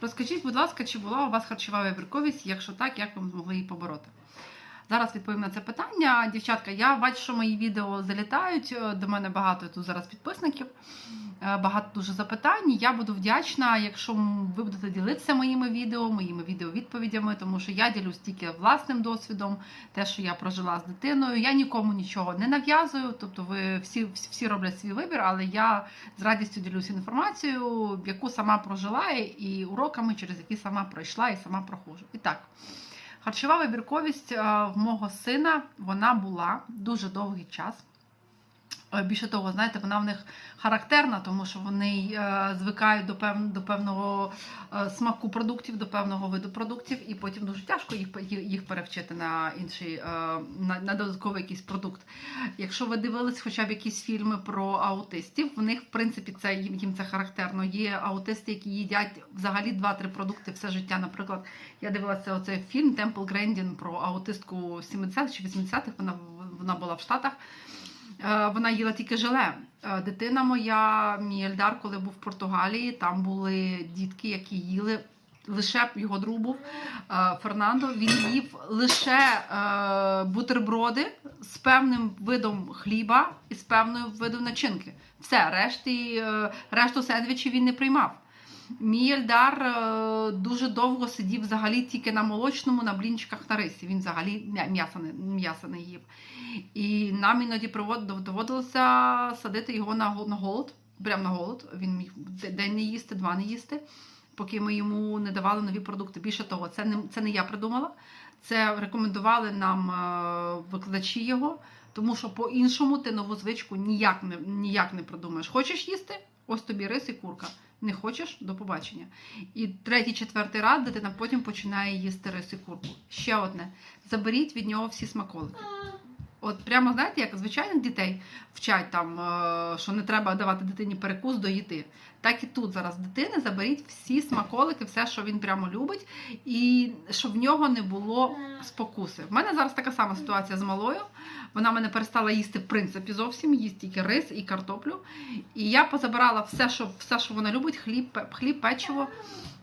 Розкажіть, будь ласка, чи була у вас харчова вибірковість? Якщо так, як ви змогли її побороти? Зараз відповім на це питання. Дівчатка, я бачу, що мої відео залітають. е, До мене багато тут зараз підписників, е, багато дуже запитань. Я буду вдячна, якщо ви будете ділитися моїми відео, моїми відеовідповідями, тому що я ділюсь тільки власним досвідом, те, що я прожила з дитиною. Я нікому нічого не нав'язую. Тобто, ви всі, всі роблять свій вибір, але я з радістю ділюся інформацією, яку сама прожила, і уроками, через які сама пройшла і сама проходжу. І так. Харчова вибірковість е, в мого сина вона була дуже довгий час. Більше того, знаєте, вона в них характерна, тому що вони е, звикають до, пев, до певного е, смаку продуктів, до певного виду продуктів, і потім дуже тяжко їх, їх їх перевчити на інший, е, на, на додатковий якийсь продукт. Якщо ви дивились хоча б якісь фільми про аутистів, в них, в принципі, це їм, їм це характерно. Є аутисти, які їдять взагалі 2-3 продукти все життя. Наприклад, я дивилася оцей фільм Темпл Грендін про аутистку 70-х чи 80-х. Вона, вона була в Штатах. Е, Вона їла тільки желе. Е, Дитина моя, мій Ельдар, коли був в Португалії, там були дітки, які їли. Лише його друг е, Фернандо. Він їв лише бутерброди з певним видом хліба і з певною видом начинки. Все, решті, решту сендвічів він не приймав. Мій Ельдар е, дуже довго сидів взагалі тільки на молочному, на блінчиках на рисі. Він взагалі м'яса не, не їв. І нам іноді доводилося садити його на, голод, прямо на голод. Він міг день не їсти, два не їсти, поки ми йому не давали нові продукти. Більше того, це не, це не я придумала. Це рекомендували нам е, викладачі його, тому що по-іншому ти нову звичку ніяк не, ніяк не придумаєш. Хочеш їсти? Ось тобі рис і курка. Не хочеш до побачення. І третій, четвертий раз дитина потім починає їсти рис і курку. Ще одне: заберіть від нього всі смаколики. От прямо знаєте, як звичайних дітей вчать там, е, що не треба давати дитині перекус доїти. Так і тут зараз дитини заберіть всі смаколики, все, що він прямо любить, і щоб в нього не було спокуси. В мене зараз така сама ситуація з малою. Вона мене перестала їсти в принципі зовсім, їсть тільки рис і картоплю. І я позабирала все, що, все, що вона любить: хліб, хліб, печиво.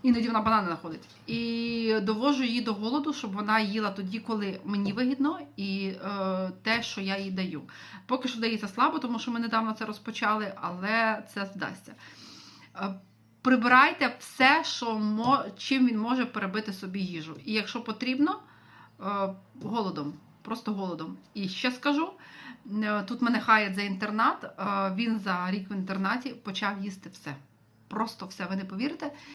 Іноді вона банани знаходить. І довожу її до голоду, щоб вона їла тоді, коли мені вигідно, і е, те, що я їй даю. Поки що вдається слабо, тому що ми недавно це розпочали, але це вдасться. Е, Прибирайте все, що мо, чим він може перебити собі їжу. І якщо потрібно, е, голодом, просто голодом. І ще скажу: е, тут мене хаять за інтернат. Він за рік в інтернаті почав їсти все. Просто все, ви не повірите.